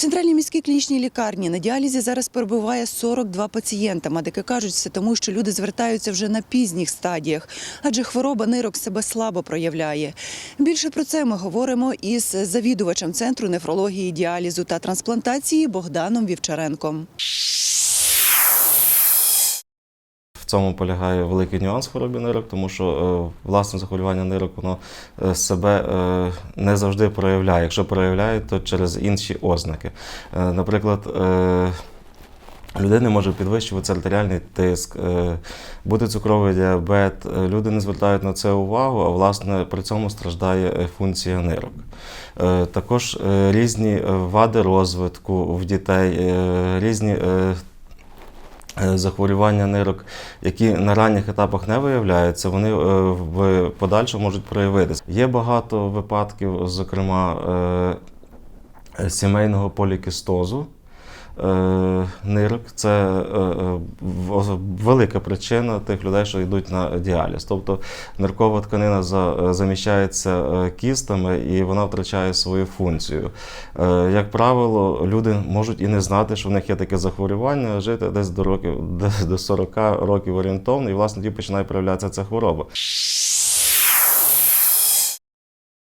Центральній міській клінічній лікарні на діалізі зараз перебуває 42 пацієнта. Медики кажуть, це тому, що люди звертаються вже на пізніх стадіях, адже хвороба нирок себе слабо проявляє. Більше про це ми говоримо із завідувачем центру нефрології, діалізу та трансплантації Богданом Вівчаренком. Цьому полягає великий нюанс хвороби нирок, тому що е, власне захворювання нирок воно е, себе е, не завжди проявляє. Якщо проявляє, то через інші ознаки. Наприклад, Людини може підвищуватися артеріальний тиск, бути цукровий діабет. Люди не звертають на це увагу, а власне при цьому страждає функція нирок. Також різні вади розвитку в дітей, різні захворювання нирок, які на ранніх етапах не виявляються, вони е, в подальшому можуть проявитися. Є багато випадків, зокрема е, е, сімейного полікістозу. Е, Нирок це е, е, велика причина тих людей, що йдуть на діаліз. Тобто ниркова тканина заміщається кістами і вона втрачає свою функцію. Як правило, люди можуть і не знати, що в них є таке захворювання, жити десь до років до 40 років орієнтовно, і власне тоді починає проявлятися ця хвороба.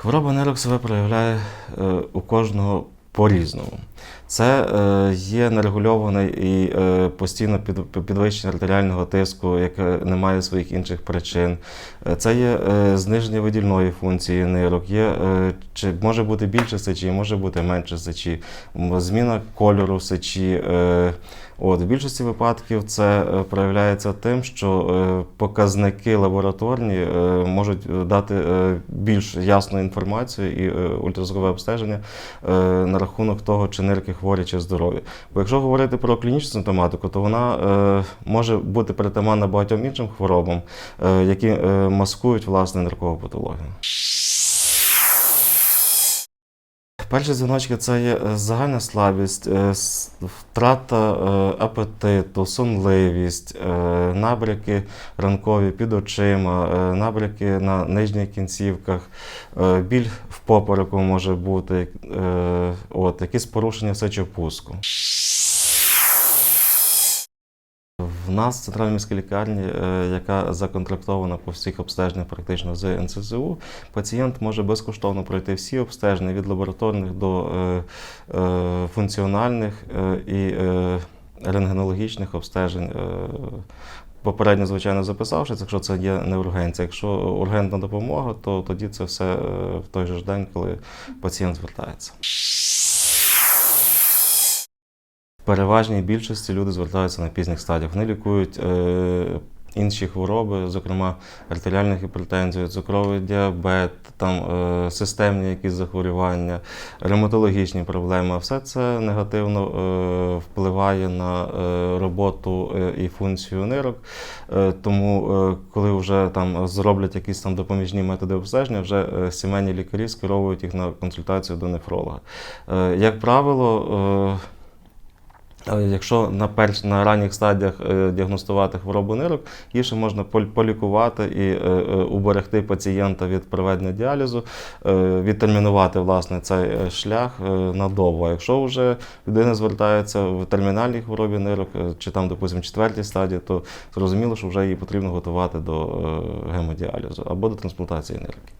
Хвороба нирок себе проявляє у кожного по-різному. Це е, є нерегульований і е, постійно під, підвищення артеріального тиску, яке не має своїх інших причин. Е, Це є е, зниження видільної функції нирок, є, е, чи може бути більше сечі, може бути менше сечі, зміна кольору сечі. Е, От, в більшості випадків це е, проявляється тим, що е, показники лабораторні можуть дати більш ясну інформацію і ультразвукове обстеження на того, чи нирки хворі чи здорові. Бо якщо говорити про клінічну симптоматику, то вона е, може бути притаманна багатьом іншим хворобам, е, які е, маскують власне ниркову патологію. Перші дзвіночки це є е, загальна слабість, е, втрата е, апетиту, сонливість, набряки ранкові під очима, набряки на нижніх кінцівках, біль в попереку може бути, от, якісь порушення сечопуску. В нас в центральній міській лікарні, е, яка законтрактована по всіх обстеженнях практично з НСЗУ, пацієнт може безкоштовно пройти всі обстеження від лабораторних до е, е, функціональних і рентгенологічних обстежень. Попередньо, звичайно, записавшись, якщо це є не ургенція. Якщо ургентна допомога, то тоді це все в той же день, коли пацієнт звертається. Переважній більшості люди звертаються на пізніх стадіях. Вони лікують е, інші хвороби, зокрема артеріальну гіпертензію, цукровий діабет, там е, системні якісь захворювання, ревматологічні проблеми. Все це негативно е, впливає на е, роботу е, і функцію нирок. Е, тому, е, коли вже там зроблять якісь там допоміжні методи обстеження, вже е, сімейні лікарі скеровують їх на консультацію до нефролога. Е, як правило, Е, Якщо на перш на ранніх стадіях е, діагностувати хворобу нирок, її ще можна пол- полікувати і е, е, уберегти пацієнта від проведення діалізу, відтермінувати власне цей шлях надовго. Якщо вже людина звертається в термінальній хворобі нирок, чи там, допустимо, четвертій стадії, то зрозуміло, що вже її потрібно готувати до гемодіалізу або до трансплантації нирки.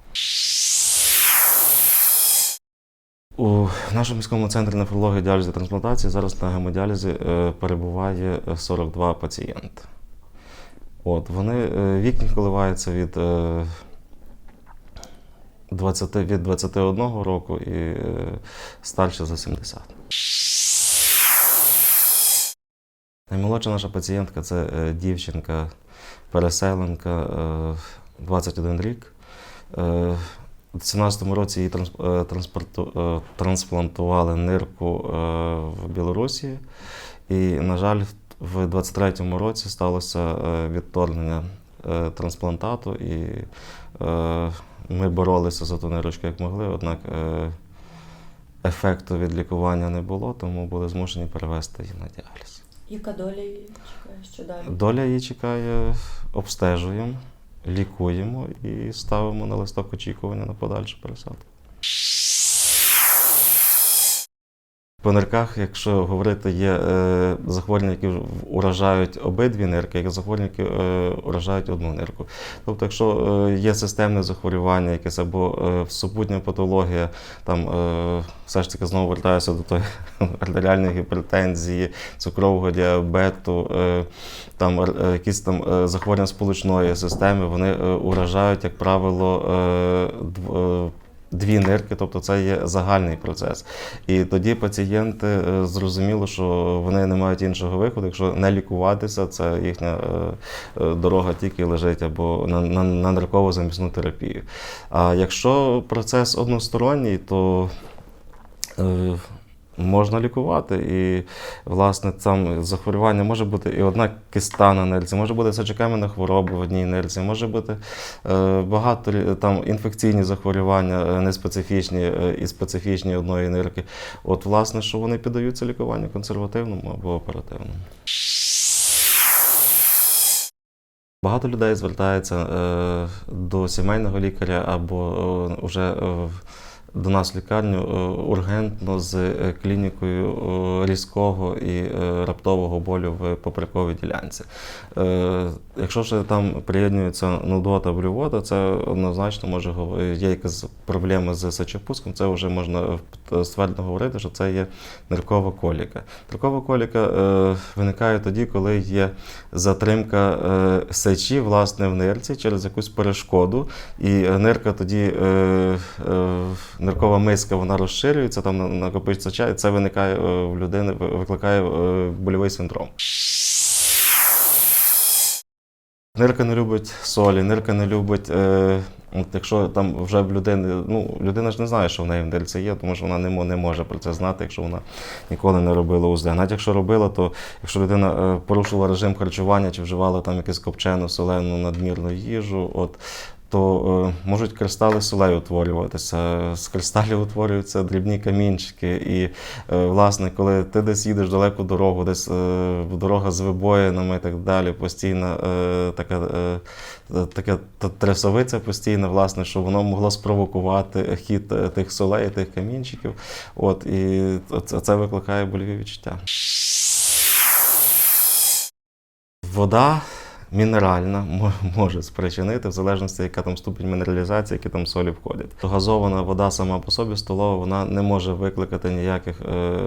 У нашому міському центрі нефрології, діалізу та трансплантації зараз на гемодіалізі е, перебуває е, 42 пацієнти. От, вони е, вік їх коливається від, е, 20, від 21 року і е, старше за 70. Наймолодша наша пацієнтка це е, дівчинка, переселенка, е, 21 рік. У 2017 році транс- е, е, трансплантували нирку е, в Білорусі. І, на жаль, в 23-му році сталося відторгнення трансплантату, і ми боролися за ту нирочку як могли, однак ефекту від лікування не було, тому були змушені перевести її на діаліз. Яка доля її чекає? Що далі? Доля її чекає, обстежуємо, лікуємо і ставимо на листок очікування на подальшу пересадку. По нирках, якщо говорити, є е, захворювання, які уражають обидві нирки, є захворювання, які е, уражають одну нирку. Тобто, якщо е, є системне захворювання, якесь або супутня патологія, там все ж таки знову вертаюся до тої артеріальної гіпертензії, цукрового діабету, там якісь там захворювання сполучної системи, вони уражають, як правило, дві нирки, тобто це є загальний процес. І тоді пацієнти зрозуміли, зрозуміло, що вони не мають іншого виходу. Якщо не лікуватися, це їхня е, е, дорога тільки лежить або на, на, на ниркову замісну терапію. А якщо процес односторонній, то е, Можна лікувати, і власне там захворювання може бути і одна киста на нирці, може бути сечокам'яна хвороба в одній нирці, може бути е, багато там інфекційні захворювання, е, неспецифічні е, і специфічні одної нирки. От, власне, що вони піддаються лікуванню консервативному або оперативному. Багато людей звертається до сімейного лікаря або вже е, до нас в лікарню е, ургентно з е, клінікою е, різкого і раптового болю в поперековій ділянці. Якщо ж там приєднується нудота, блювота, це однозначно може є якась проблема з сечопуском, це вже можна ствердно говорити, що це є ниркова коліка. Ниркова коліка виникає тоді, коли є затримка сечі власне в нирці через якусь перешкоду, і нирка тоді ниркова миска вона розширюється, там накопичується чай, це виникає е, в людини, викликає е, больовий синдром. Нирка не любить солі, нирка не любить. Е, якщо там вже в людини, ну людина ж не знає, що в неї в нирці є, тому що вона не, не може про це знати, якщо вона ніколи не робила УЗД. Навіть якщо робила, то якщо людина е, порушила режим харчування чи вживала там якусь копчену, солену, надмірну їжу, от. То е, можуть кристали солей утворюватися. З кристалів утворюються дрібні камінчики. І, е, власне, коли ти десь їдеш далеку дорогу, десь е, дорога з вибоїнами і так далі, постійна е, така, е, така трясовиця постійна, власне, що воно могло спровокувати хід е, тих солей, тих камінчиків. От, і це, викликає больові відчуття. Вода мінеральна може спричинити, в залежності, яка там ступінь мінералізації, які там солі входять. Газована вода сама по собі столова, вона не може викликати ніяких е,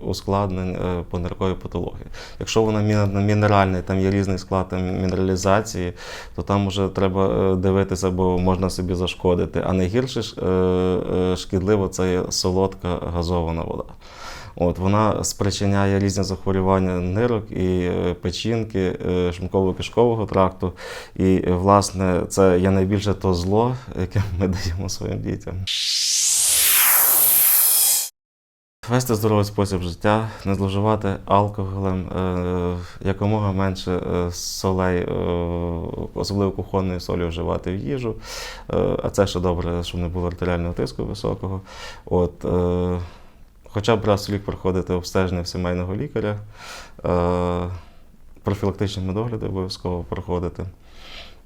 ускладнень е, по нирковій патології. Якщо вона мі- мінеральна, там є різний склад там, мінералізації, то там вже треба е, дивитися, бо можна собі зашкодити. А найгірше е, е, шкідливо це є солодка газована вода. От, вона спричиняє різні захворювання нирок і е, печінки, е, шлунково-кишкового тракту. І, е, власне, це є найбільше то зло, яке ми даємо своїм дітям. Вести здоровий спосіб життя, не зловживати алкоголем, якомога менше солей, особливо кухонної солі вживати в їжу. А це ще добре, щоб не було артеріального тиску високого. От, хоча б раз в рік проходити обстеження в сімейного лікаря, е, профілактичні медогляди обов'язково проходити.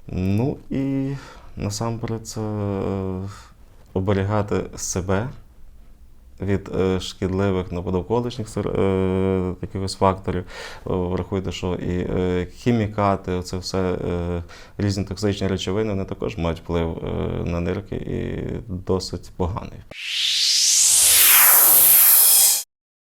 Ну і насамперед це е, оберігати себе від е, шкідливих сер- е, якихось факторів. Врахуйте, що і хімікати, це все різні токсичні речовини, вони також мають вплив на нирки і досить поганий.